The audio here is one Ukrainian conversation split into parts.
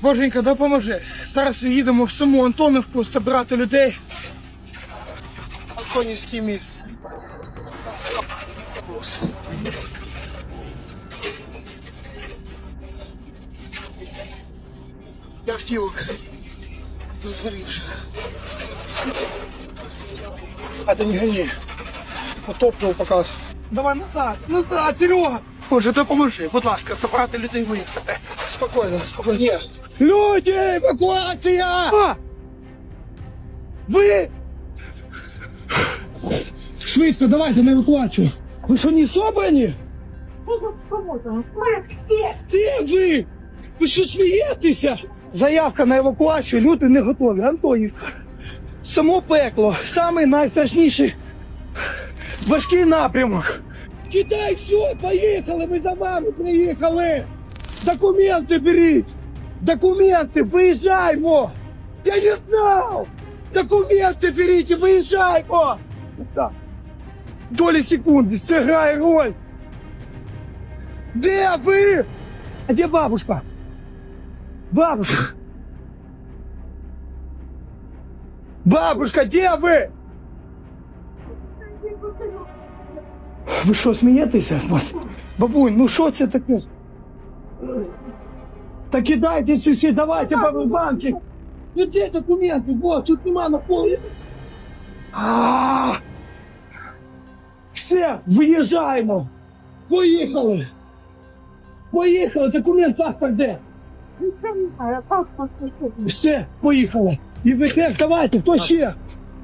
Боженька, допоможи. Зараз їдемо в саму Антоновку забирати людей. Антонівський міст. Я втілок. Згорівши. А ти не гони. Потоптав пока. Давай назад, назад, Серега! Боже, допоможи, будь ласка, забрати людей виїхати. Спокійно, спокійно. Ні. Люди, евакуація! А! Ви! Швидко, давайте на евакуацію. Ви що, не? Поможемо. Де ви? Ви що смієтеся? Заявка на евакуацію, люди не готові. Антонів. Само пекло, самий найстрашніший важкий напрямок. Кидай все, поїхали, ми за вами приїхали. Документи беріть. Документи, виїжджаємо. Я не знав. Документи беріть і виїжджаємо. Так. Долі секунди, все грає роль. Де ви? А где бабушка? Бабушка! Бабушка, где ви? Ви що, смієтеся з нас? Бабунь, ну що це таке? Та кидайте ці всі, давайте бабу банки. Ну де документи? Вот, тут нема на полі. А! Все, виїжджаємо. Поїхали. Поїхали, документ, паспорт де? Все, поїхали. І ви теж давайте, хто ще?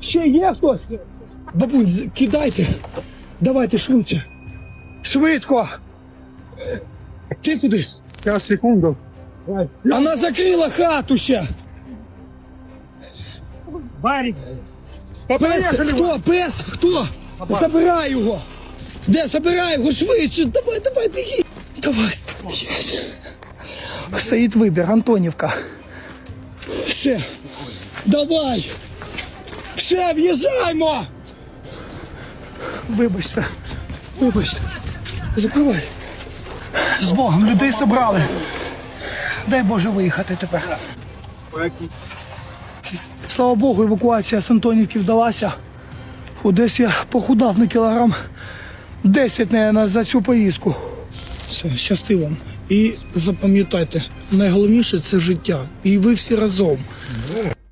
Ще є хтось? Бабунь, з- кидайте. Давайте швидше. Швидко. Ти куди? Сейчас, секунду. Вона закрила хату ще. Барик. Пес, хто? Пес, хто? Забирай його. Де забирай його швидше? Давай, давай, біги. Давай. Стоїть вибір, Антонівка. Все. Давай. Все, в'їжджаємо. Вибачте. Вибачте. Закривай. З Богом, людей зібрали. Дай Боже виїхати тепер. Слава Богу, евакуація з Антонівки вдалася. Фу, Десь я похудав на кілограм 10, наверное, за цю поїздку. Все, щасти вам. І запам'ятайте, найголовніше це життя. І ви всі разом.